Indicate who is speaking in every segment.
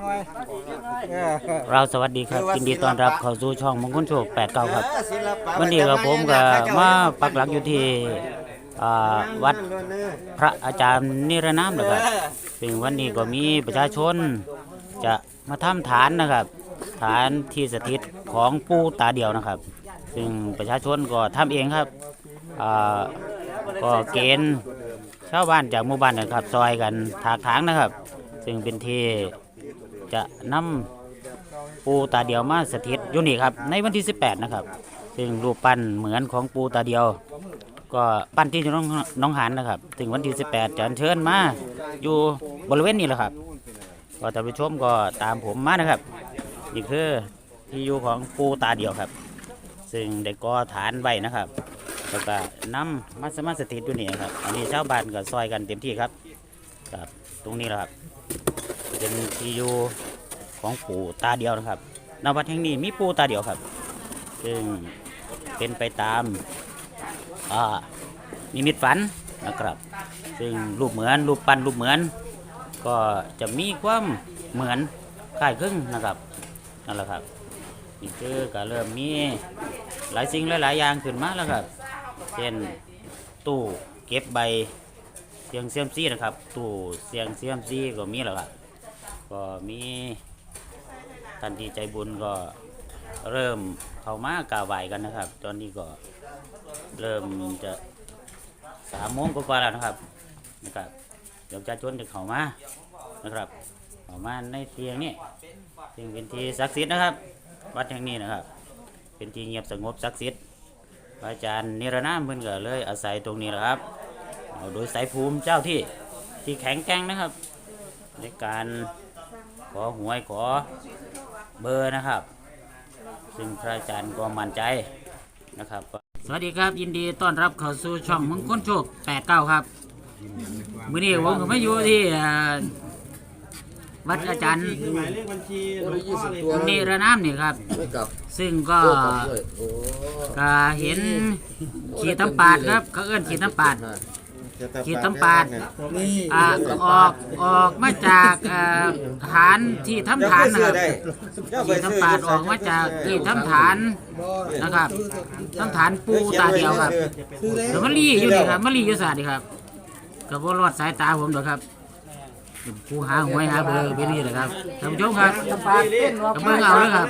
Speaker 1: หน่อยเออ
Speaker 2: เราสวัสดีครับยินดีต้อนรับเข้าสู่ช่องมงคลโชค89 ครับ
Speaker 1: เออศิลปะ
Speaker 2: วันนี้กับผมก็มาปักหลักอยู่ที่อ่าวัดพระอาจารย์นิรนามนะครับซึ่งวันนี้ก็มีประชาชนจะมาทำฐานนะครับ ฐานที่สถิตของปู่ตาเดียวนะครับ ซึ่งประชาชนก็ทำเองครับอ่าก็เกณฑ์ชาวบ้านจากหมู่บ้านนะครับ ซอยกันถากถางนะครับ ซึ่งเป็นที่ จะนำปูตาเดียวมาสถิตอยู่นี่ครับ ในวันที่ 18 นะครับ ซึ่งรูปปั้นเหมือนของปูตาเดียว ก็ปั้นที่น้องน้องหานนะครับ ถึงวันที่ 18 จะเชิญมาอยู่บริเวณนี้แหละครับ ก็ท่านผู้ชมก็ตามผมมานะครับ นี่คือที่อยู่ของปูตาเดียวครับ ซึ่งได้ก่อฐานไว้นะครับแล้วก็นำมาสมาสถิตอยู่นี่ครับ อันนี้ชาวบ้านก็ซอยกันเต็มที่ครับครับ ตรงนี้แหละครับ เป็นที่อยู่ของปู่ตาเดียวนะครับณวัดแห่งนี้มีปู่ตาเดียวครับ ซึ่งเป็นไปตามอ่านิมิตฝันนะครับ ซึ่งรูปเหมือนรูปปั้นรูปเหมือน ก็จะมีความเหมือนคล้ายคลึงนะครับนั่นแหละครับนี่คือก็เริ่มมีหลายสิ่งหลายๆอย่างขึ้นมาแล้วครับเช่นตู้เก็บใบเสียงเซียมซีนะครับตู้เสียงเซียมซีก็มีแล้วครับ ก็มีท่านที่ใจบุญก็เริ่มเข้ามากราบไหว้กันนะครับ ตอนนี้ก็เริ่มจะสามโมงกว่าแล้วนะครับนะครับ เดี๋ยวจะชนจะเข้ามานะครับเข้ามาในเตียงนี่ซึ่งเป็นที่ศักดิ์สิทธิ์นะครับ วัดแห่งนี้นะครับ เป็นที่เงียบสงบศักดิ์สิทธิ์อาจารย์นิรนามเพิ่นก็เลยอาศัยตรงนี้แหละครับเอาโดยสายภูมิเจ้าที่ที่แข็งแกร่งนะครับ ในการ ขอหวยขอเบอร์นะครับ ซึ่งพระอาจารย์ก็มั่นใจนะครับ สวัสดีครับ ยินดีต้อนรับเข้าสู่ช่องมงคลโชค89 ครับมื้อนี้ผมก็มาอยู่ที่เอ่อวัดอาจารย์
Speaker 1: หมายเลขบัญชีหลวง
Speaker 3: ยี่
Speaker 1: พ่อ
Speaker 3: สิบ
Speaker 1: เลย
Speaker 3: ตัว
Speaker 2: เนรนามนี่ครับ
Speaker 3: ไม่กลับ
Speaker 2: ซึ่งก็
Speaker 3: ตัวกลับด้วยโอ้
Speaker 2: ก็เห็นขีดตำปาดครับเขาเอิ้นขีดตำปาด ขีดตำปาด
Speaker 1: นี่
Speaker 2: อ่าออกออกมาจากเอ่อฐานที่ทำฐานนะครับขีดตำปาดออกมาจากที่ทำฐานนะครับทำฐานปูตาเดียวครับเดี๋ยวมะลีอยู่นี่ครับมะลีอยู่ศาสตร์นี่ครับกับว่ารอดสายตาผมหรอกครับ ผู้หาหวยหาเบอร์เป็นนี่แหละครับท่านผู้ชมครับกับเบิ่งเอาเลยครับ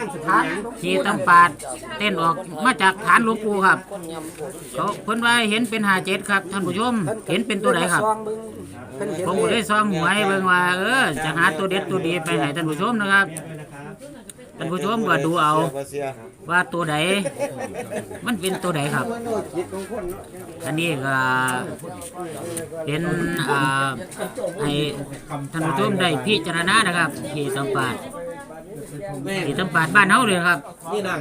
Speaker 2: ขีดตำปาดเต้นออกมาจากฐานหลวงปู่ครับ เขาเพิ่นว่าเห็นเป็นหาเจ็ดครับท่านผู้ชมเห็นเป็นตัวไหนครับ ผมก็ได้ซองหวยเบิ่งว่าเออจะหาตัวเด็ดตัวดีไปให้ท่านผู้ชมนะครับท่านผู้ชมก็ดูเอา ว่าตัวใดมันเป็นตัวใดครับ อันนี้ก็เป็นอ่าให้ท่านผู้ชมได้พิจารณานะครับที่สัมปาดที่สัมปาดบ้านเฮาเลยครับ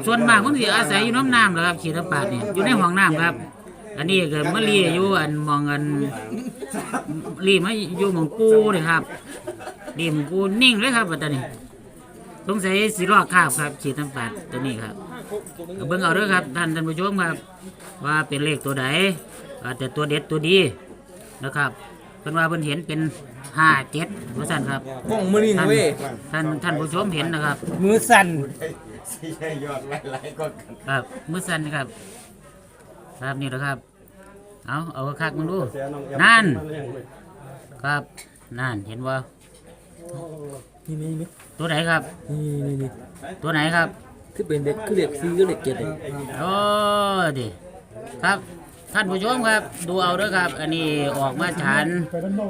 Speaker 2: ส่วนมากมันสิอาศัยอยู่น้ำน้ำแหละครับขีดสัมปาดเนี่ยอยู่ในห้องน้ำครับ อันนี้ก็มะลีอยู่อันมองอันรีมาอยู่หมองปูเลยครับรีหมองปูนิ่งเลยครับปัตตานีสงสัยสิรอดคาบครับขีดน้ำตาลตัวนี้ครับ เบิ่งเอาเด้อครับท่านท่านผู้ชมครับ ว่าเป็นเลขตัวใดอาจจะตัวเด็ดตัวดีนะครับเพิ่นว่าเพิ่นเห็นเป็นห้าเจ็ดว่าสั่นครับ
Speaker 3: กล้องมือนี่
Speaker 2: ท่าน
Speaker 3: เว้ย
Speaker 2: ท่านท่านผู้ชมเห็นนะครับ
Speaker 1: มือสั่น
Speaker 2: ครับ มือสั่นครับ ครับนี่แหละครับ เอาเอาคักๆมึงดูนั่น ครับนั่นเห็นว่า
Speaker 3: นี่นี่นี่
Speaker 2: ตัวไหนครับ
Speaker 3: นี่นี่นี่
Speaker 2: ตัวไหนครับ
Speaker 3: คือเป็นเด็กคือเด็กซีก็เด็กเจ็ดเลย
Speaker 2: โอ้ดิครับ ท่านผู้ชมครับ ดูเอาด้วยครับ อันนี้ออกมาฐาน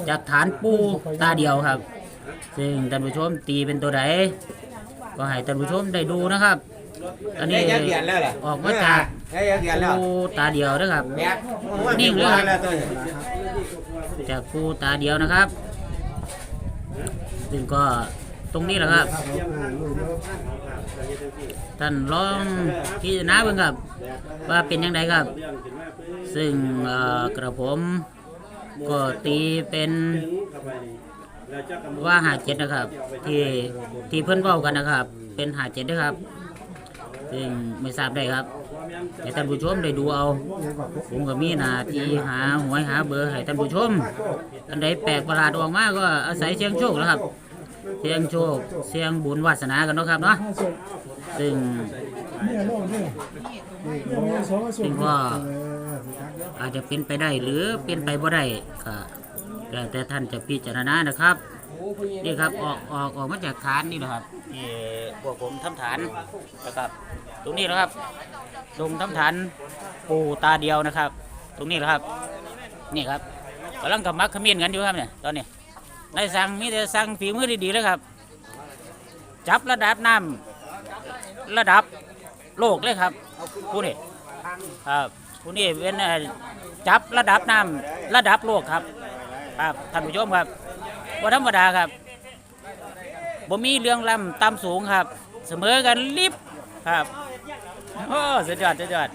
Speaker 2: จากฐานปูตาเดียวครับ ซึ่งท่านผู้ชมตีเป็นตัวไหนก็ให้ท่านผู้ชมได้ดูนะครับ อันนี้ออกมาจากปูตาเดียวนะครับนิ่งเลยครับจากปูตาเดียวนะครับ ซึ่งก็ ตรงนี้แหละครับ ท่านลองพิจารณาเบิ่งครับ ว่าเป็นยังไงครับ ซึ่งเอ่อกระผมก็ตีเป็นว่าหาเจ็ดนะครับ ที่ที่เพื่อนเว้ากันนะครับ เป็นหาเจ็ดนะครับ ซึ่งไม่ทราบได้ครับให้ท่านผู้ชมได้ดูเอา ผมก็มีหน้าที่หาหวยหาเบอร์ให้ท่านผู้ชม อันใดแปลกประหลาดออกมาก็อาศัยเชียงโชคแล้วครับ เสียงโชค เสียงบุญวาสนากันเนาะครับเนาะซึ่งซึ่งก็อาจจะเป็นไปได้หรือเป็นไปบ่ได้ก็แล้วแต่ท่านจะพิจารณานะครับ นี่ครับออกออกออกมาจากฐานนี่นะครับนี่พวกผมทำฐานนะครับ ตรงนี้นะครับลงทำฐานปูตาเดียวนะครับ ตรงนี้นะครับ นี่ครับกำลังกับมักขมิ้นกันอยู่ครับเนี่ยตอนนี้ นายสั่งมีแต่สั่งฝีมือดีๆเลยครับ จับระดับน้ำระดับโลกเลยครับผู้นี้ครับผู้นี้เป็นจับระดับน้ำระดับโลกครับ ครับท่านผู้ชมครับว่าธรรมดาครับบ่มีเรื่องล่ำต่ำสูงครับ เสมอกันลิบครับโอ้สุดยอดสุดยอด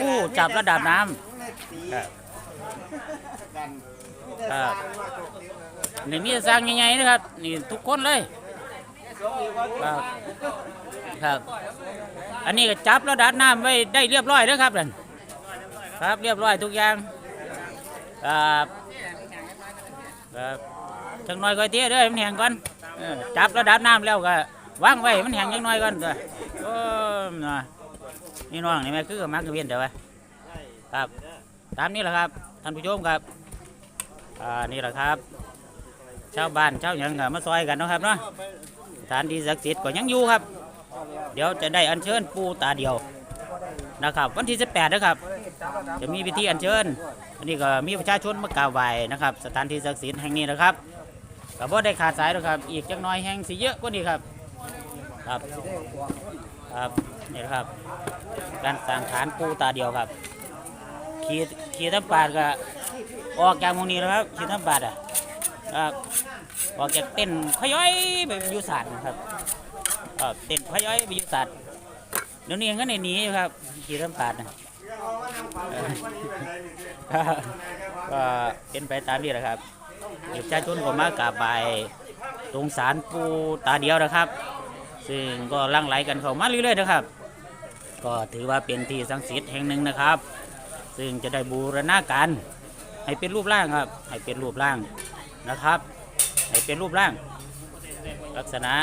Speaker 2: ผู้จับระดับน้ำครับ ครับนี่มีแต่สร้างใหญ่ๆนะครับ นี่ทุกคนเลยครับครับ อันนี้ก็จับระดับน้ำไว้ได้เรียบร้อยแล้วครับนั่นครับเรียบร้อยทุกอย่างครับครับจังน้อยก็เตี้ยเด้อให้มันแห้งก่อนเออจับระดับน้ำแล้วก็วางไว้มันแห้งจังน้อยก่อนเด้อโอ้ยน่ะนี่น้องนี่แม่คือมักจะเวียนเดี๋ยวไว้ครับ ตามนี้แหละครับ ท่านผู้ชมครับอ่านี่แหละครับชาวบ้านชาวหยังก็มาซอยกันเนาะครับเนาะสถานที่ศักดิ์สิทธิ์ก็ยังอยู่ครับ เดี๋ยวจะได้อัญเชิญปูตาเดียวนะครับ วันที่18นะครับ จะมีพิธีอัญเชิญ อันนี้ก็มีประชาชนมากราบไหว้นะครับ สถานที่ศักดิ์สิทธิ์แห่งนี้นะครับก็บ่ได้ขาดสายนะครับ อีกจักหน้อยแห่งสิเยอะกว่านี้ครับ ครับ ครับนี่นะครับ การสร้างฐานปูตาเดียวครับ ขี่ขี่ทั้งปาดก็ออกจากมงนี้แล้วครับขี่ทั้งปาดอะครับออกจากเต้นพย้อยไปยู่ศาสตร์นะครับเออเต้นพย้อยไปยู่ศาสตร์เดี๋ยวนี้ก็ในนีอยู่ครับขี่ทั้งปาดนะเออก็เป็นไปตามนี้แหละครับประชาชนก็มากราบไหว้ตรงศาลปูตาเดียวนะครับ ซึ่งก็ลั่งไหลกันเข้ามาเรื่อยๆนะครับ ก็ถือว่าเป็นที่ศักดิ์สิทธิ์แห่งหนึ่งนะครับ ซึ่งจะได้บูรณาการให้เป็นรูปร่างครับ ให้เป็นรูปร่างนะครับ ให้เป็นรูปร่าง ลักษณะ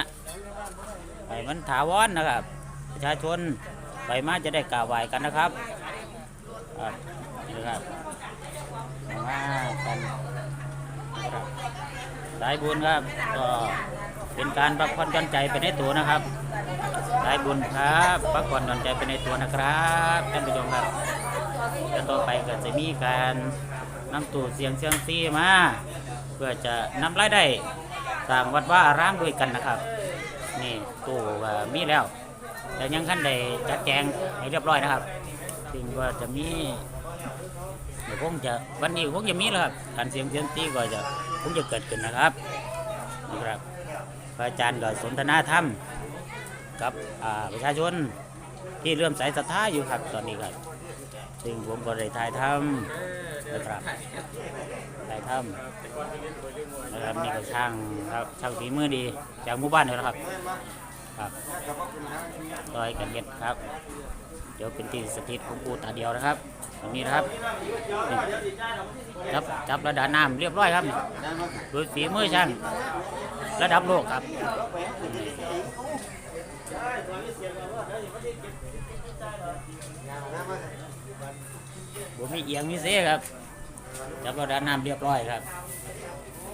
Speaker 2: ให้มันถาวรนะครับ ประชาชนไปมาจะได้กราบไหว้กันนะครับครับนี่นะครับมากันครับสายบุญครับก็เป็นการพักผ่อนหย่อนใจไปในตัวนะครับสายบุญครับพักผ่อนหย่อนใจไปในตัวนะครับท่านผู้ชมครับ แล้วต่อไปก็จะมีการนำตู้เสียงเสียงซีมาเพื่อจะนำรายได้สร้างวัดว่าอารามด้วยกันนะครับ นี่ตู้ก็มีแล้ว แต่ยังขั้นใดจัดแจงให้เรียบร้อยนะครับซึ่งว่าจะมีเดี๋ยวคงจะวันนี้คงจะมีแล้วครับการเสียงเสียงตีก็จะคงจะเกิดขึ้นนะครับนี่ครับพระอาจารย์ก็สนทนาธรรมกับประชาชนที่เริ่มใส่ศรัทธาอยู่ครับตอนนี้ครับ ซึ่งผมก็ได้ถ่ายทำนะครับถ่ายทำนะครับนี่ก็ช่างครับช่างฝีมือดีจากหมู่บ้านเลยนะครับ ครับต่อยกันเก็ดครับ เดี๋ยวเป็นที่สถิตของปูตาเดียวนะครับตรงนี้นะครับจับจับระดับน้ำเรียบร้อยครับโดยฝีมือช่างระดับโลกครับ ผมมีเอียงมีเสครับจับระดับน้ำเรียบร้อยครับ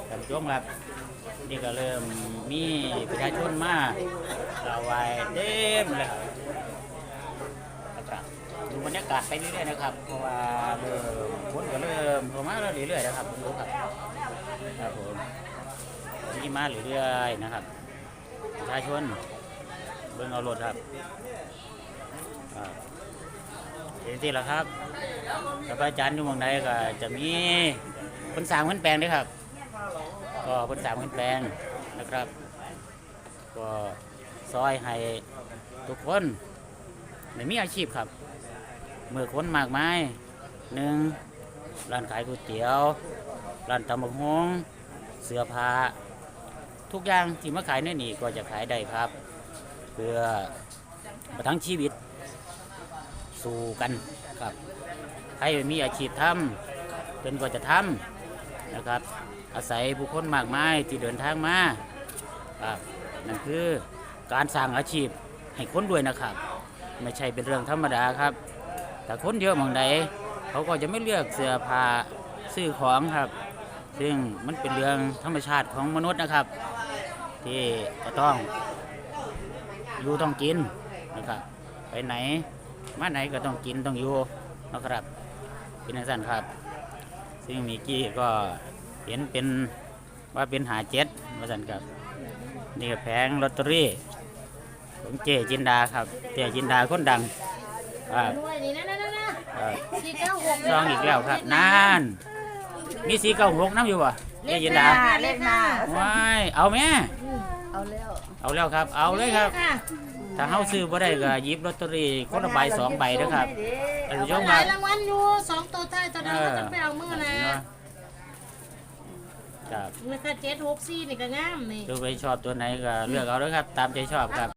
Speaker 2: ท่านผู้ชมครับนี่ก็เริ่มมีประชาชนมาเราไว้เต็มเลยครับนะครับดูบรรยากาศไปเรื่อยๆนะครับ เพราะว่าเริ่มคนก็เริ่มเข้ามาเรื่อยๆนะครับคุณผู้ครับครับผมนี่มาเรื่อยๆนะครับประชาชนเบิ่งเอารถครับอ่า เห็นที่แล้วครับกับอาจารย์อยู่เมืองใดก็จะมีคนสางคนแปลงด้วยครับ ก็คนสางคนแปลงนะครับ ก็ซอยให้ทุกคนได้มีอาชีพครับเมื่อคนมากมายหนึ่งร้านขายก๋วยเตี๋ยวร้านตำบักฮงเสื้อผ้าทุกอย่างที่มาขายในนี่ก็จะขายได้ครับ เพื่อประทังชีวิต สู่กันครับใครมีอาชีพทำเป็นก็จะทำนะครับ อาศัยบุคคลมากมายที่เดินทางมาครับนั่นคือการสร้างอาชีพให้คนด้วยนะครับ ไม่ใช่เป็นเรื่องธรรมดาครับ แต่คนเยอะบางใดเขาก็จะไม่เลือกเสื้อผ้าซื้อของครับ ซึ่งมันเป็นเรื่องธรรมชาติของมนุษย์นะครับ ที่จะต้องอยู่ต้องกินนะครับไปไหน มาไหนก็ต้องกินต้องอยู่นะครับเป็นอย่างนั้นครับ ซึ่งมีกี้ก็เห็นเป็นว่าเป็นหาเจ็ดมาสั่นครับ นี่ก็แผงลอตเตอรี่ของเจจินดาครับเจจินดาคนดังครับ
Speaker 4: ด้วยนี่นะนะนะนะ
Speaker 2: ครับ
Speaker 4: สี่เก้าหก
Speaker 2: ซองอีกแล้วครับนานมีสีเก้าหกน้ำอยู่วะเจจินดา
Speaker 4: เลขหน้า
Speaker 2: ว้ายเอาไหม
Speaker 4: เอาแล้ว
Speaker 2: เอาแล้วครับ เอาเลยครับ
Speaker 4: ค่ะ
Speaker 2: ถ้าเฮาซื้อบ่ได้ก็หยิบลอตเตอรี่คนละใบสองใบนะครับท่านผู้ชม
Speaker 4: ห
Speaker 2: ค
Speaker 4: ลา
Speaker 2: รั
Speaker 4: ย
Speaker 2: บ
Speaker 4: รางวัลอยู่สองตัวใต้ตอนนั้นก็จะไปเอามือนะ
Speaker 2: ครับ
Speaker 4: นี่ค่ะเจ็ดหกสี่นี่ก็งามนี่
Speaker 2: ดูไปชอบตัวไหนก็เลือกเอาเลยครับ ตามใจชอบครับ